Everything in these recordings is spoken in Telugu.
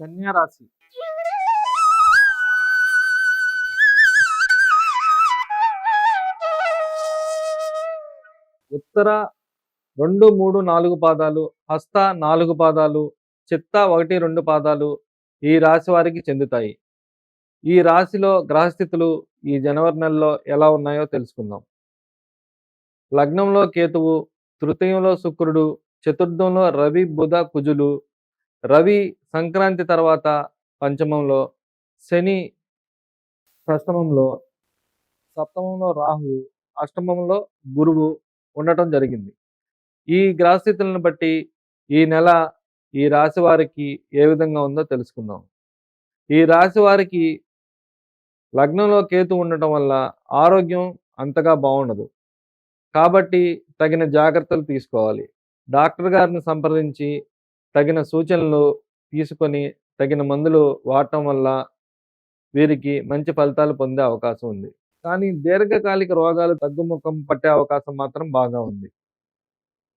కన్యారాశి. ఉత్తర రెండు మూడు నాలుగు పాదాలు హస్త నాలుగు పాదాలు చిత్త ఒకటి రెండు పాదాలు ఈ రాశి వారికి చెందుతాయి. ఈ రాశిలో గ్రహస్థితులు ఈ జనవరి నెలలో ఎలా ఉన్నాయో తెలుసుకుందాం. లగ్నంలో కేతువు తృతీయంలో శుక్రుడు చతుర్థంలో రవి బుధ కుజులు రవి సంక్రాంతి తర్వాత పంచమంలో శని షష్టమంలో సప్తమంలో రాహు అష్టమంలో గురువు ఉండటం జరిగింది. ఈ గ్రహస్థితులను బట్టి ఈ నెల ఈ రాశి వారికి ఏ విధంగా ఉందో తెలుసుకుందాం. ఈ రాశి వారికి లగ్నంలో కేతు ఉండటం వల్ల ఆరోగ్యం అంతగా బాగుండదు. కాబట్టి తగిన జాగ్రత్తలు తీసుకోవాలి. డాక్టర్ గారిని సంప్రదించి తగిన సూచనలు తీసుకొని తగిన మందులు వాడటం వల్ల వీరికి మంచి ఫలితాలు పొందే అవకాశం ఉంది. కానీ దీర్ఘకాలిక రోగాలు తగ్గుముఖం పట్టే అవకాశం మాత్రం బాగా ఉంది.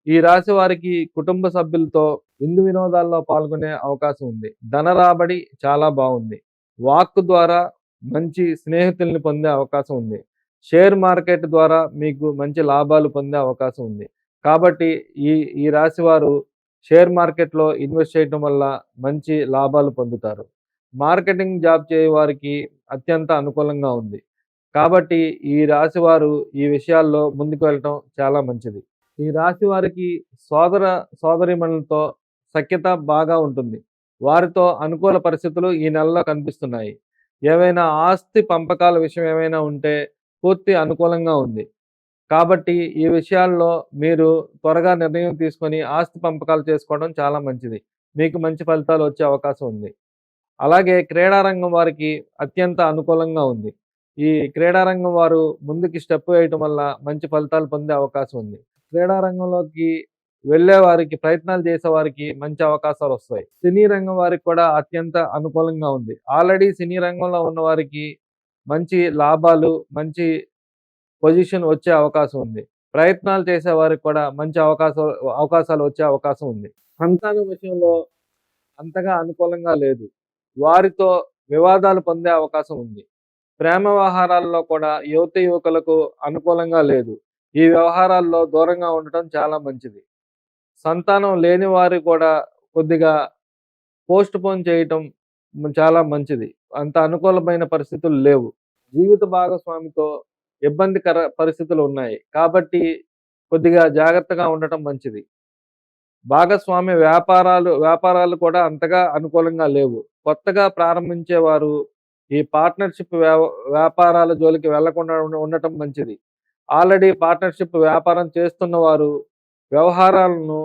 ఈ రాశి వారికి కుటుంబ సభ్యులతో విందు వినోదాల్లో పాల్గొనే అవకాశం ఉంది. ధన రాబడి చాలా బాగుంది. వాక్ ద్వారా మంచి స్నేహితుల్ని పొందే అవకాశం ఉంది. షేర్ మార్కెట్ ద్వారా మీకు మంచి లాభాలు పొందే అవకాశం ఉంది. కాబట్టి ఈ ఈ రాశి వారు షేర్ మార్కెట్లో ఇన్వెస్ట్ చేయడం వల్ల మంచి లాభాలు పొందుతారు. మార్కెటింగ్ జాబ్ చేయ వారికి అత్యంత అనుకూలంగా ఉంది. కాబట్టి ఈ రాశి వారు ఈ విషయాల్లో ముందుకు వెళ్ళటం చాలా మంచిది. ఈ రాశి వారికి సోదర సోదరిమణులతో సఖ్యత బాగా ఉంటుంది. వారితో అనుకూల పరిస్థితులు ఈ నెలలో కనిపిస్తున్నాయి. ఏవైనా ఆస్తి పంపకాల విషయం ఏమైనా ఉంటే పూర్తి అనుకూలంగా ఉంది. కాబట్టి ఈ విషయాల్లో మీరు త్వరగా నిర్ణయం తీసుకొని ఆస్తి పంపకాలు చేసుకోవడం చాలా మంచిది. మీకు మంచి ఫలితాలు వచ్చే అవకాశం ఉంది. అలాగే క్రీడారంగం వారికి అత్యంత అనుకూలంగా ఉంది. ఈ క్రీడారంగం వారు ముందుకి స్టెప్ వేయటం వల్ల మంచి ఫలితాలు పొందే అవకాశం ఉంది. క్రీడారంగంలోకి వెళ్ళే వారికి ప్రయత్నాలు చేసే వారికి మంచి అవకాశాలు వస్తాయి. సినీ రంగం వారికి కూడా అత్యంత అనుకూలంగా ఉంది. ఆల్రెడీ సినీ రంగంలో ఉన్న వారికి మంచి లాభాలు మంచి పొజిషన్ వచ్చే అవకాశం ఉంది. ప్రయత్నాలు చేసే వారికి కూడా మంచి అవకాశాలు అవకాశాలు వచ్చే అవకాశం ఉంది. సంతానం విషయంలో అంతగా అనుకూలంగా లేదు. వారితో వివాదాలు పొందే అవకాశం ఉంది. ప్రేమ వ్యవహారాల్లో కూడా యువత యువకులకు అనుకూలంగా లేదు. ఈ వ్యవహారాల్లో దూరంగా ఉండటం చాలా మంచిది. సంతానం లేని వారు కూడా కొద్దిగా పోస్ట్ పోన్ చేయటం చాలా మంచిది. అంత అనుకూలమైన పరిస్థితులు లేవు. జీవిత భాగస్వామితో ఇబ్బందికర పరిస్థితులు ఉన్నాయి. కాబట్టి కొద్దిగా జాగ్రత్తగా ఉండటం మంచిది. భాగస్వామ్య వ్యాపారాలు వ్యాపారాలు కూడా అంతగా అనుకూలంగా లేవు. కొత్తగా ప్రారంభించేవారు ఈ పార్ట్నర్షిప్ వ్యాపారాల జోలికి వెళ్ళకుండా ఉండటం మంచిది. ఆల్రెడీ పార్ట్నర్షిప్ వ్యాపారం చేస్తున్న వారు వ్యవహారాలను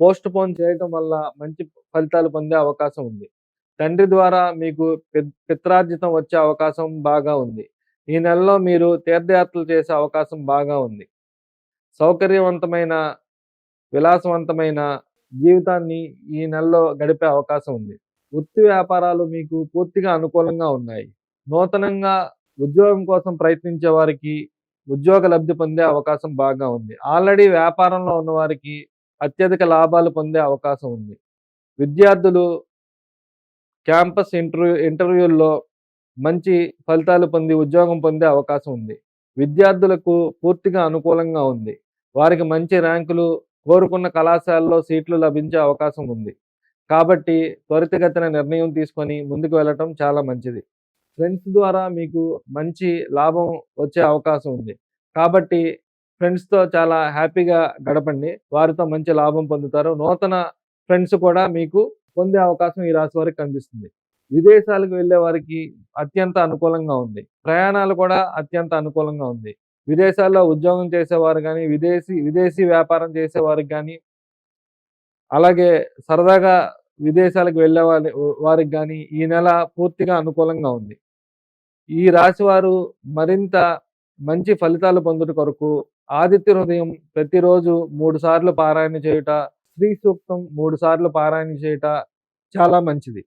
పోస్ట్ పోన్ చేయటం వల్ల మంచి ఫలితాలు పొందే అవకాశం ఉంది. తండ్రి ద్వారా మీకు పిత్రార్జితం వచ్చే అవకాశం బాగా ఉంది. ఈ నెలలో మీరు తీర్థయాత్రలు చేసే అవకాశం బాగా ఉంది. సౌకర్యవంతమైన విలాసవంతమైన జీవితాన్ని ఈ నెలలో గడిపే అవకాశం ఉంది. వృత్తి వ్యాపారాలు మీకు పూర్తిగా అనుకూలంగా ఉన్నాయి. నూతనంగా ఉద్యోగం కోసం ప్రయత్నించే వారికి ఉద్యోగ లబ్ధి పొందే అవకాశం బాగా ఉంది. ఆల్రెడీ వ్యాపారంలో ఉన్న వారికి అత్యధిక లాభాలు పొందే అవకాశం ఉంది. విద్యార్థులు క్యాంపస్ ఇంటర్వ్యూ ఇంటర్వ్యూల్లో మంచి ఫలితాలు పొంది ఉద్యోగం పొందే అవకాశం ఉంది. విద్యార్థులకు పూర్తిగా అనుకూలంగా ఉంది. వారికి మంచి ర్యాంకులు కోరుకున్న కళాశాలలో సీట్లు లభించే అవకాశం ఉంది. కాబట్టి త్వరితగతిన నిర్ణయం తీసుకొని ముందుకు వెళ్ళటం చాలా మంచిది. ఫ్రెండ్స్ ద్వారా మీకు మంచి లాభం వచ్చే అవకాశం ఉంది. కాబట్టి ఫ్రెండ్స్తో చాలా హ్యాపీగా గడపండి. వారితో మంచి లాభం పొందుతారు. నూతన ఫ్రెండ్స్ కూడా మీకు పొందే అవకాశం ఈ రాశి వారికి కనిపిస్తుంది. విదేశాలకు వెళ్ళే వారికి అత్యంత అనుకూలంగా ఉంది. ప్రయాణాలు కూడా అత్యంత అనుకూలంగా ఉంది. విదేశాల్లో ఉద్యోగం చేసేవారు కానీ విదేశీ విదేశీ వ్యాపారం చేసేవారికి కానీ అలాగే సరదాగా విదేశాలకు వెళ్ళే వారి వారికి కానీ ఈ నెల పూర్తిగా అనుకూలంగా ఉంది. ఈ రాశి వారు మరింత మంచి ఫలితాలు పొందుట కొరకు ఆదిత్య హృదయం ప్రతిరోజు మూడు సార్లు పారాయణ చేయుట స్త్రీ సూక్తం మూడు సార్లు పారాయణ చేయుట చాలా మంచిది.